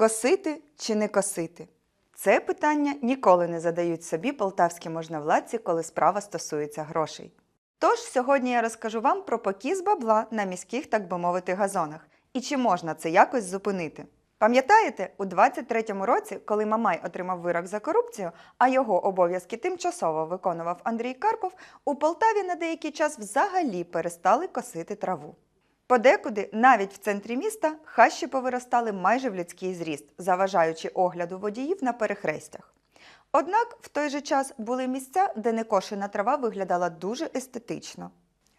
Косити чи не косити? Це питання ніколи не задають собі полтавські можновладці, коли справа стосується грошей. Тож сьогодні я розкажу вам про покіс бабла на міських, так би мовити, газонах і чи можна це якось зупинити. Пам'ятаєте, у 23-му році, коли Мамай отримав вирок за корупцію, а його обов'язки тимчасово виконував Андрій Карпов, у Полтаві на деякий час взагалі перестали косити траву. Подекуди, навіть в центрі міста, хащі повиростали майже в людський зріст, заважаючи огляду водіїв на перехрестях. Однак в той же час були місця, де некошена трава виглядала дуже естетично.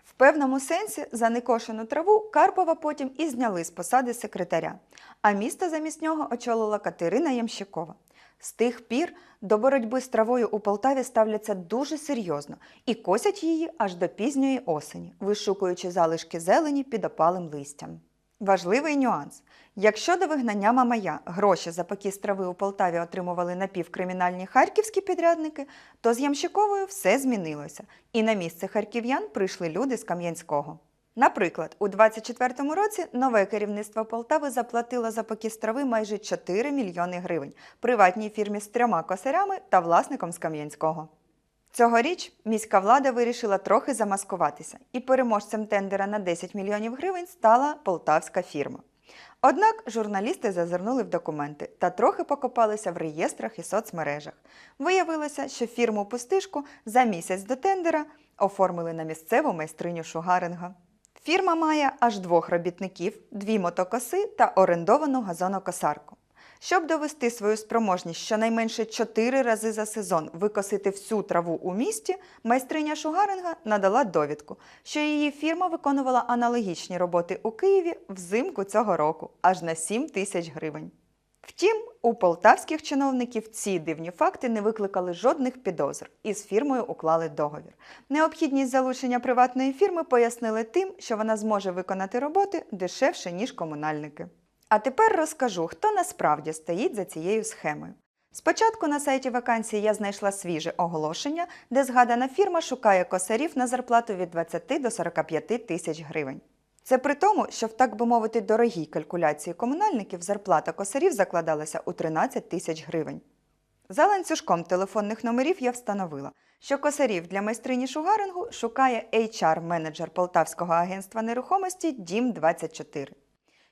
В певному сенсі за некошену траву Карпова потім і зняли з посади секретаря, а місто замість нього очолила Катерина Ямщикова. З тих пір до боротьби з травою у Полтаві ставляться дуже серйозно і косять її аж до пізньої осені, вишукуючи залишки зелені під опалим листям. Важливий нюанс. Якщо до вигнання Мамая гроші за покіс трави у Полтаві отримували напівкримінальні харківські підрядники, то з Ямщиковою все змінилося, і на місце харків'ян прийшли люди з Кам'янського. Наприклад, у 24-му році нове керівництво Полтави заплатило за покіс майже 4 мільйони гривень приватній фірмі з трьома косарями та власником з Кам'янського. Цьогоріч міська влада вирішила трохи замаскуватися, і переможцем тендера на 10 мільйонів гривень стала полтавська фірма. Однак журналісти зазирнули в документи та трохи покопалися в реєстрах і соцмережах. Виявилося, що фірму пустишку за місяць до тендера оформили на місцеву майстриню шугаринга. Фірма має аж двох робітників, дві мотокоси та орендовану газонокосарку. Щоб довести свою спроможність щонайменше 4 рази за сезон викосити всю траву у місті, майстриня Шугаринга надала довідку, що її фірма виконувала аналогічні роботи у Києві взимку цього року аж на 7 тисяч гривень. Втім, у полтавських чиновників ці дивні факти не викликали жодних підозр і з фірмою уклали договір. Необхідність залучення приватної фірми пояснили тим, що вона зможе виконати роботи дешевше, ніж комунальники. А тепер розкажу, хто насправді стоїть за цією схемою. Спочатку на сайті вакансії я знайшла свіже оголошення, де згадана фірма шукає косарів на зарплату від 20 до 45 тисяч гривень. Це при тому, що в так би мовити дорогій калькуляції комунальників зарплата косарів закладалася у 13 тисяч гривень. За ланцюжком телефонних номерів я встановила, що косарів для майстрині шугарингу шукає HR-менеджер Полтавського агентства нерухомості Дім 24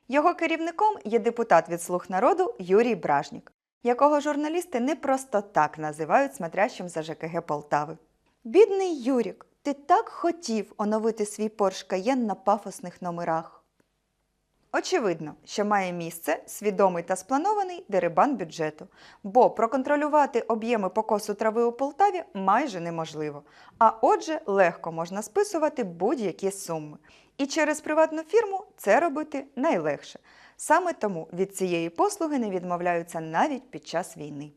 його керівником є депутат від «Слуг народу Юрій Бражнік, якого журналісти не просто так називають смотрящим за ЖКГ Полтави. Бідний Юрік, ти так хотів оновити свій Porsche Cayenne на пафосних номерах. Очевидно, що має місце свідомий та спланований дерибан бюджету, бо проконтролювати об'єми покосу трави у Полтаві майже неможливо, а отже, легко можна списувати будь-які суми. І через приватну фірму це робити найлегше. Саме тому від цієї послуги не відмовляються навіть під час війни.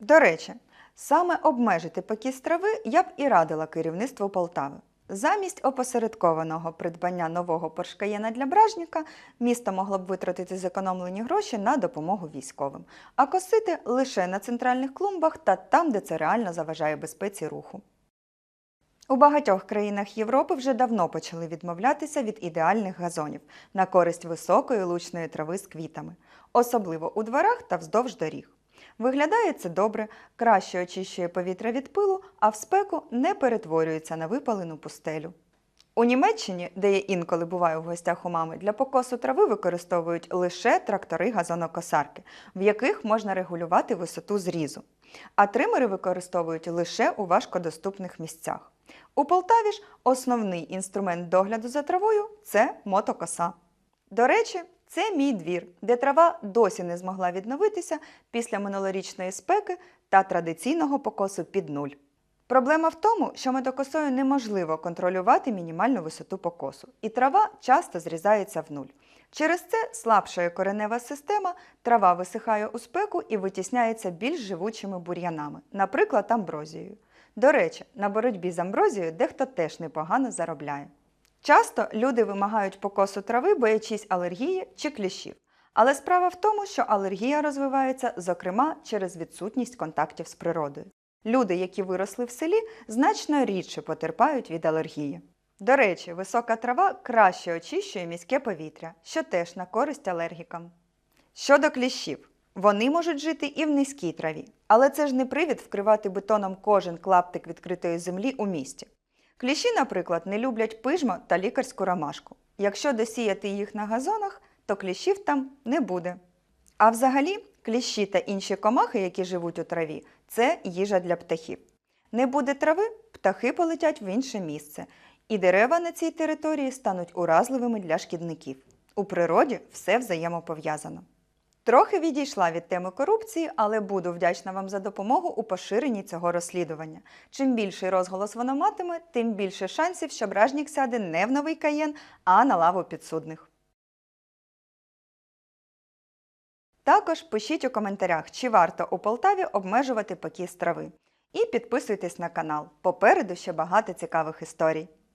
До речі, саме обмежити покіс трави я б і радила керівництву Полтави. Замість опосередкованого придбання нового поршкаєна для бражніка місто могло б витратити зекономлені гроші на допомогу військовим, а косити лише на центральних клумбах та там, де це реально заважає безпеці руху. У багатьох країнах Європи вже давно почали відмовлятися від ідеальних газонів на користь високої лучної трави з квітами, особливо у дворах та вздовж доріг. Виглядає це добре, краще очищує повітря від пилу, а в спеку не перетворюється на випалену пустелю. У Німеччині, де я інколи буваю в гостях у мами, для покосу трави використовують лише трактори газонокосарки, в яких можна регулювати висоту зрізу. А тримери використовують лише у важкодоступних місцях. У Полтаві ж основний інструмент догляду за травою це мотокоса. До речі, це мій двір, де трава досі не змогла відновитися після минулорічної спеки та традиційного покосу під нуль. Проблема в тому, що мотокосою неможливо контролювати мінімальну висоту покосу, і трава часто зрізається в нуль. Через це слабшає коренева система, трава висихає у спеку і витісняється більш живучими бур'янами, наприклад, амброзією. До речі, на боротьбі з амброзією дехто теж непогано заробляє. Часто люди вимагають покосу трави, боячись алергії чи кліщів. Але справа в тому, що алергія розвивається, зокрема, через відсутність контактів з природою. Люди, які виросли в селі, значно рідше потерпають від алергії. До речі, висока трава краще очищує міське повітря, що теж на користь алергікам. Щодо кліщів, Вони можуть жити і в низькій траві, але це ж не привід вкривати бетоном кожен клаптик відкритої землі у місті. Кліщі, наприклад, не люблять пижмо та лікарську ромашку. Якщо досіяти їх на газонах, то кліщів там не буде. А взагалі, кліщі та інші комахи, які живуть у траві, це їжа для птахів. Не буде трави, птахи полетять в інше місце, і дерева на цій території стануть уразливими для шкідників. У природі все взаємопов'язано. Трохи відійшла від теми корупції, але буду вдячна вам за допомогу у поширенні цього розслідування. Чим більший розголос воно матиме, тим більше шансів, що бражнік сяде не в новий каєн, а на лаву підсудних. Також пишіть у коментарях, чи варто у Полтаві обмежувати покіс трави. І підписуйтесь на канал. Попереду ще багато цікавих історій.